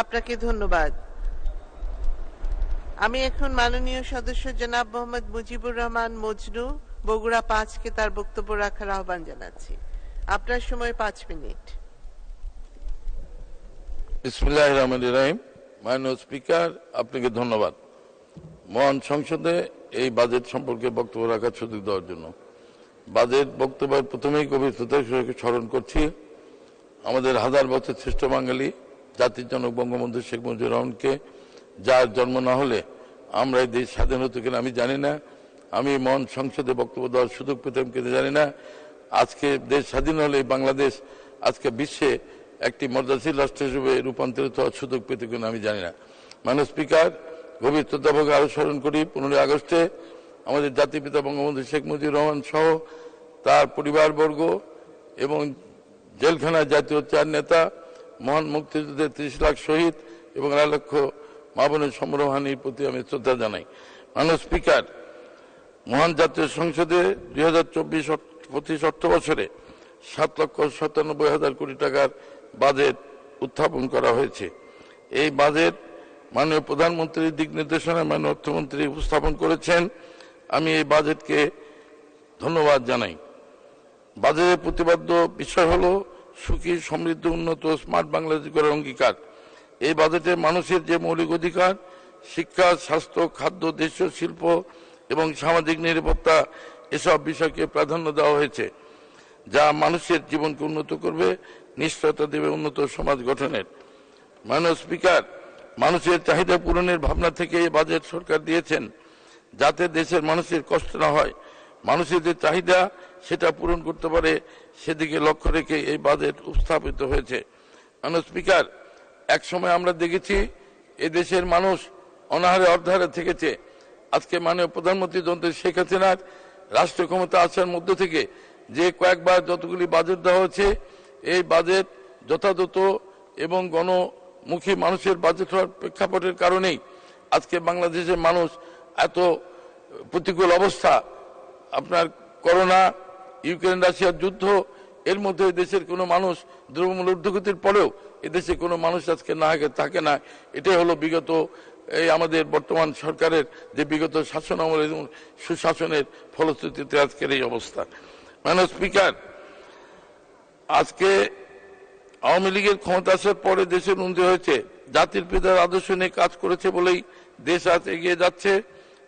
আপনাকে ধন্যবাদ। আমি এখন মাননীয় সদস্য জনাব মোহাম্মদ মুজিবুর রহমান মজনু, বগুড়া পাঁচকে তার বক্তব্য রাখার আহ্বান জানাচ্ছি। আপনার সময় পাঁচ মিনিট। ইসমিল্লাহ রহমান রাহিম। মাননীয় স্পিকার, আপনাকে ধন্যবাদ। মহান সংসদে এই বাজেট সম্পর্কে বক্তব্য রাখার সুযোগ দেওয়ার জন্য। বাজেট বক্তব্যের প্রথমেই শ্রদ্ধার স্মরণ করছি, আমাদের হাজার বছর শ্রেষ্ঠ বাঙালি জাতির জনক বঙ্গবন্ধু শেখ মুজিবুর রহমানকে, যার জন্ম না হলে আমরা এই দেশ স্বাধীন হতো কিনা আমি জানি না। আমি মন সংসদে বক্তব্য দেওয়ার সুযোগ পেতাম কিনা জানি না। আজকে দেশ স্বাধীন হলে বাংলাদেশ আজকে বিশ্বে একটি মর্যাদাশীল রাষ্ট্র হিসেবে রূপান্তরিত হওয়ার সুযোগ পেত কিনা আমি জানি না। মাননীয় স্পিকার, গভীর শ্রদ্ধাভোগে আরও স্মরণ করি, পনেরোই আগস্টে আমাদের জাতির পিতা বঙ্গবন্ধু শেখ মুজিবুর রহমান সহ তার পরিবারবর্গ এবং জেলখানায় জাতীয় চার নেতা মহান মুক্তিযুদ্ধের ত্রিশ লাখ শহীদ এবং আড়াই লক্ষ মাবনের সম্ভ্রমহানির প্রতি আমি শ্রদ্ধা জানাই। মাননীয় স্পিকার, মহান জাতীয় সংসদে দুই হাজার চব্বিশ পঁচিশ অর্থ বছরে সাত লক্ষ সাতানব্বই হাজার কোটি টাকার বাজেট উত্থাপন করা হয়েছে। এই বাজেট মাননীয় প্রধানমন্ত্রীর দিক নির্দেশনায় মাননীয় অর্থমন্ত্রী উপস্থাপন করেছেন। আমি এই বাজেটকে ধন্যবাদ জানাই। বাজেটের প্রতিবাদ্য বিষয় হলো সুখী, সমৃদ্ধ, উন্নত, স্মার্ট বাংলাদেশ করার অঙ্গীকার। এই বাজেটে মানুষের যে মৌলিক অধিকার, শিক্ষা, স্বাস্থ্য, খাদ্য, দেশ, শিল্প এবং সামাজিক নিরাপত্তা, এসব বিষয়কে প্রাধান্য দেওয়া হয়েছে, যা মানুষের জীবনকে উন্নত করবে, নিশ্চয়তা দেবে উন্নত সমাজ গঠনের। মাননীয় স্পিকার, মানুষের চাহিদা পূরণের ভাবনা থেকে এই বাজেট সরকার দিয়েছেন, যাতে দেশের মানুষের কষ্ট না হয়। মানুষের যে চাহিদা সেটা পূরণ করতে পারে, সেদিকে লক্ষ্য রেখে এই বাজেট উপস্থাপিত হয়েছে। স্পিকার এক সময় আমরা দেখেছি দেশের মানুষ অনাহারে অর্ধাহারে থেকেছে। আজকে মাননীয় প্রধানমন্ত্রী যন্ত্র শেখ হাসিনার রাষ্ট্র ক্ষমতা আসার মধ্য থেকে যে কয়েকবার যতগুলি বাজেট দেওয়া হয়েছে, এই বাজেট যথাযথ এবং গণমুখী মানুষের বাজেট হওয়ার প্রেক্ষাপটের কারণেই আজকে বাংলাদেশের মানুষ এত প্রতিকূল অবস্থা আপনার করোনা, ইউক্রেন, রাশিয়ার যুদ্ধ, এর মধ্যে দেশের কোনো মানুষ দ্রব্যমূল্য ঊর্ধ্বগতির পরেও এদেশে কোনো মানুষ আজকে না থাকে না। এটাই হলো বিগত এই আমাদের বর্তমান সরকারের যে বিগত শাসন আমল এবং সুশাসনের ফলশ্রুতিতে আজকের এই অবস্থা। মাননীয় স্পিকার, আজকে আওয়ামী লীগের ক্ষমতা আসার পরে দেশের উন্নতি হয়েছে। জাতির পিতার আদর্শ নিয়ে কাজ করেছে বলেই দেশ আজ এগিয়ে যাচ্ছে।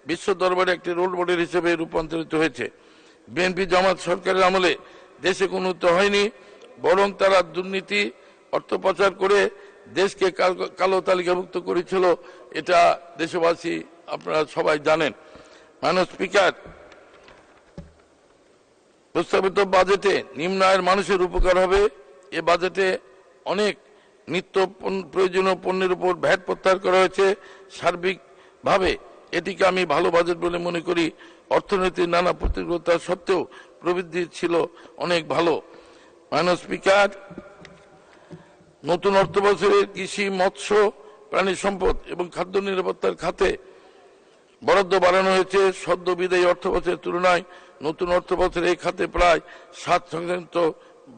বিশ্ব দরবারে একটি রোল মডেল হিসেবে রূপান্তরিত হয়েছে। বিএনপি জামাত সরকারের আমলে দেশে কোনো উন্নতি হয়নি, বরং তারা দুর্নীতি, অর্থ পাচার করে দেশকে কাল- তালিকাভুক্ত করেছিল, এটা দেশবাসী আপনারা সবাই জানেন। মাননীয় স্পিকার, প্রস্তাবিত বাজেটে নিম্ন আয়ের মানুষের উপকার হবে। এ বাজেটে অনেক নিত্য প্রয়োজনীয় পণ্যের উপর ভ্যাট প্রত্যাহার করা হয়েছে। সার্বিকভাবে এটিকে আমি ভালো বাজেট বলে মনে করি, অর্থনীতির নানা প্রতিকূলতা সত্ত্বেও প্রবৃদ্ধি ছিল অনেক ভালো। মাননীয় স্পিকার নতুন অর্থ বছরে কৃষি, মৎস্য, প্রাণী সম্পদ এবং খাদ্য নিরাপত্তার খাতে বরাদ্দ বাড়ানো হয়েছে। সদ্য বিদায়ী অর্থ বছরের তুলনায় নতুন অর্থ বছরে এই খাতে প্রায় সাত শতাংশ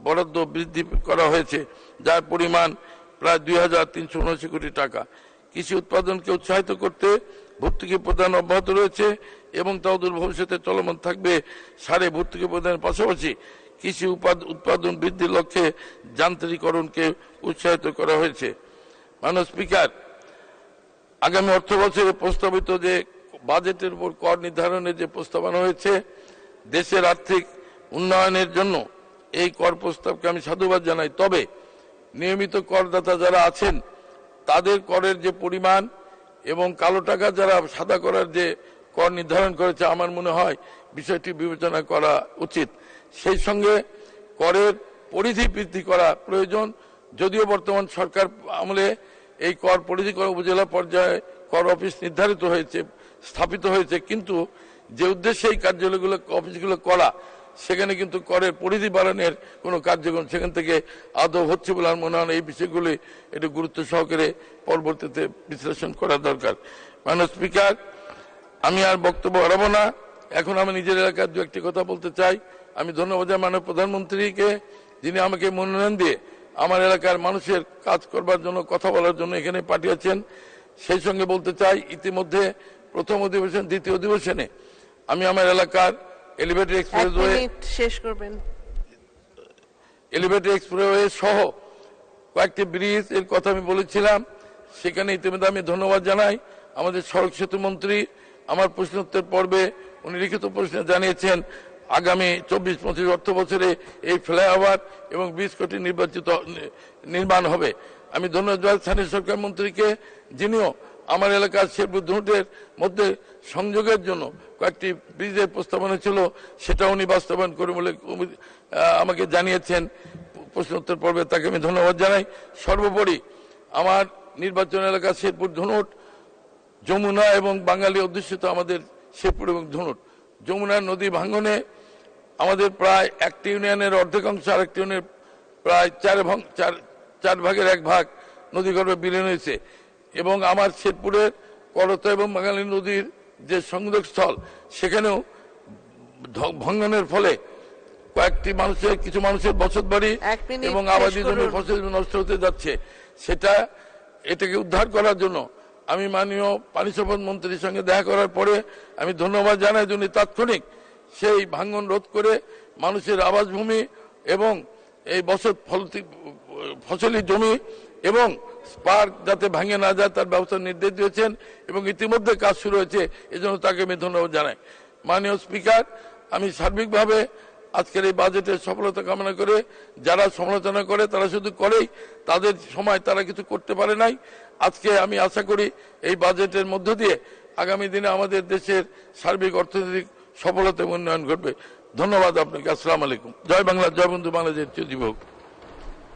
বরাদ্দ বৃদ্ধি করা হয়েছে। যার পরিমাণ প্রায় দুই হাজার তিনশো উনআশি কোটি টাকা। কৃষি উৎপাদনকে উৎসাহিত করতে ভর্তুকি প্রদান অব্যাহত রয়েছে এবং তা অদূর ভবিষ্যতে চলমান থাকবে সারে ভর্তুকি প্রদানের পাশাপাশি কৃষি উৎপাদন বৃদ্ধির লক্ষ্যে যান্ত্রিকরণকে উৎসাহিত করা হয়েছে। মাননীয় স্পিকার, আগামী অর্থ বছরে প্রস্তাবিত যে বাজেটের উপর কর নির্ধারণের যে প্রস্তাবনা হয়েছে, দেশের আর্থিক উন্নয়নের জন্য এই কর প্রস্তাবকে আমি সাধুবাদ জানাই। তবে নিয়মিত করদাতা যারা আছেন তাদের করের যে পরিমাণ এবং কালো টাকা যারা সাদা করার যে কর নির্ধারণ করেছে, আমার মনে হয় বিষয়টি বিবেচনা করা উচিত। সেই সঙ্গে করের পরিধি বৃদ্ধি করা প্রয়োজন। যদিও বর্তমান সরকার আমলে এই কর পরিধি করা উপজেলা পর্যায়ে কর অফিস নির্ধারিত হয়েছে, স্থাপিত হয়েছে, কিন্তু যে উদ্দেশ্যে এই কার্যালয়গুলো, অফিসগুলো করা সেখানে কিন্তু করের পরিধি বাড়ানোর কোনো কার্যক্রম সেখান থেকে আদৌ হচ্ছে বলে আমার মনে হয়। এই বিষয়গুলি একটু গুরুত্ব সহকারে পরবর্তীতে বিশ্লেষণ করা দরকার। মাননীয় স্পিকার, আমি আর বক্তব্য বাড়াবো না। এখন আমি নিজের এলাকার দু একটি কথা বলতে চাই। আমি ধন্যবাদ জানাই মাননীয় প্রধানমন্ত্রীকে, যিনি আমাকে মনোনয়ন দিয়ে আমার এলাকার মানুষের কাজ করবার জন্য, কথা বলার জন্য এখানে পাঠিয়েছেন। সেই সঙ্গে বলতে চাই, ইতিমধ্যে প্রথম অধিবেশন, দ্বিতীয় অধিবেশনে আমি আমার এলাকার এলিভেটেড এক এক্সপ্রেসওয়ে শেষ করবেন। এলিভেটেড এক্সপ্রেসওয়ে সহ কয়েকটি ব্রিজের কথা আমি বলেছিলাম। সেখানে ইতিমধ্যে আমি ধন্যবাদ জানাই। আমাদের সড়ক সেতু মন্ত্রী আমার প্রশ্নোত্তর পর্বে উনি লিখিত প্রশ্নে জানিয়েছেন আগামী চব্বিশ পঁচিশ অর্থ বছরে এই ফ্লাইওভার এবং বিশ কোটি নির্বাচিত নির্মাণ হবে। আমি ধন্যবাদ স্থানীয় সরকার মন্ত্রীকে যিনিও আমার এলাকার শেরপুর ধুটের মধ্যে সংযোগের জন্য কয়েকটি ব্রিজের প্রস্তাবনা ছিল সেটা উনি বাস্তবায়ন করে বলে আমাকে জানিয়েছেন। প্রশ্নোত্তর পর্বে তাকে আমি ধন্যবাদ জানাই। সর্বোপরি আমার নির্বাচন এলাকা শেরপুর ধনুট, যমুনা এবং বাঙালি অধ্যুষিত আমাদের শেরপুর এবং ধনুট। যমুনা নদী ভাঙ্গনে আমাদের প্রায় একটি ইউনিয়নের অর্ধেকাংশ, আরেকটি ইউনিয়নের প্রায় চার ভাগ, চার চার ভাগের এক ভাগ নদীগর্ভে বিলীন হয়েছে। এবং আমার শেরপুরের করতা এবং বাঙালি নদীর যে সংযোগস্থল সেখানেও ভাঙ্গনের ফলে কয়েকটি মানুষের কিছু মানুষের বসত বাড়ি এবং আবাদি জমি ফসল নষ্ট হতে যাচ্ছে। সেটা এটাকে উদ্ধার করার জন্য আমি মাননীয় পানি সম্পদ মন্ত্রীর সঙ্গে দেখা করার পরে আমি ধন্যবাদ জানাই যিনি তাৎক্ষণিক সেই ভাঙ্গন রোধ করে মানুষের আবাসভূমি এবং এই বসত ফলতি ফসলি জমি এবং পার্ক যাতে ভাঙে না যায়, তার ব্যবস্থা নির্দেশ দিয়েছেন এবং ইতিমধ্যে কাজ শুরু হয়েছে। এজন্য তাকে আমি ধন্যবাদ জানাই। মাননীয় স্পিকার, আমি সার্বিকভাবে আজকের এই বাজেটের সফলতা কামনা করে যারা সমালোচনা করে, তারা শুধু করেই তাদের সময় তারা কিছু করতে পারে নাই। আজকে আমি আশা করি এই বাজেটের মধ্য দিয়ে আগামী দিনে আমাদের দেশের সার্বিক অর্থনৈতিক সফলতা উন্নয়ন ঘটবে। ধন্যবাদ আপনাকে। আসসালাম আলাইকুম। জয় বাংলা, জয় বন্ধু বাংলাদেশ। চিরজীবী হোক।